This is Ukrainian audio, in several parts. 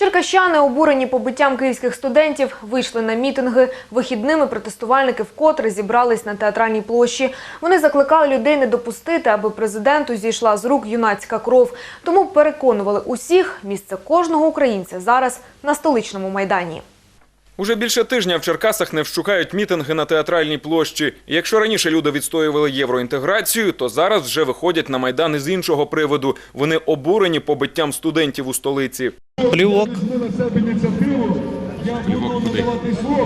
Черкащани, обурені побиттям київських студентів, вийшли на мітинги. Вихідними протестувальники вкотре зібрались на театральній площі. Вони закликали людей не допустити, аби президенту зійшла з рук юнацька кров. Тому переконували усіх, місце кожного українця зараз на столичному майдані. Уже більше тижня в Черкасах не вщукають мітинги на театральній площі. Якщо раніше люди відстоювали євроінтеграцію, то зараз вже виходять на майдан із іншого приводу. Вони обурені побиттям студентів у столиці.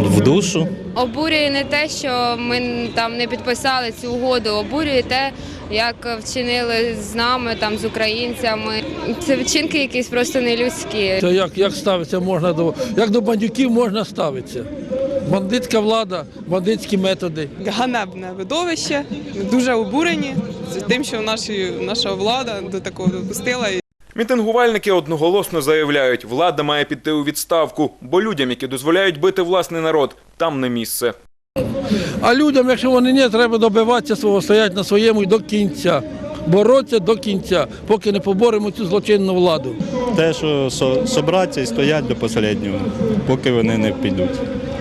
В душу. Обурює не те, що ми там не підписали цю угоду, обурює те, як вчинили з нами, там з українцями. Це вчинки якісь просто нелюдські. Це як, як ставиться можна до як до бандюків можна ставитися? Бандитська влада, бандитські методи. ганебне видовище. Дуже обурені з тим, що наші, наша влада до такого допустила. Мітингувальники одноголосно заявляють, влада має піти у відставку, бо людям, які дозволяють бити власний народ, там не місце. А людям, якщо вони не, треба добиватися свого, стоять на своєму і до кінця. Боротися до кінця, поки не поборемо цю злочинну владу. Те, що со- собраться і стоять до останнього, поки вони не підуть.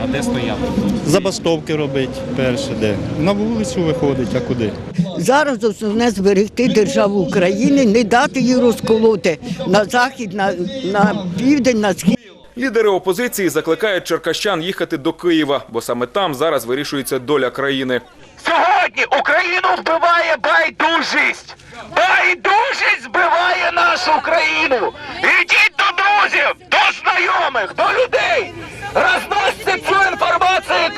А де стояти? Забастовки робить перше, де. На вулицю виходить, а куди? Зараз основне зберегти державу України, не дати її розколоти на захід, на, на південь, на схід. Лідери опозиції закликають черкащан їхати до Києва, бо саме там зараз вирішується доля країни. Сьогодні Україну вбиває байдужість. Байдужість збиває нашу країну. Ідіть до друзів, до знайомих, до людей. Інформацію,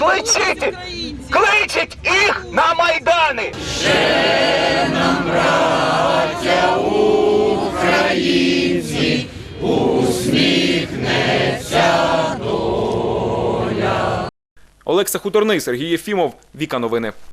кличіть, кличіть їх на майдани. Олекса Хуторний, Сергій Єфімов, Віка Новини.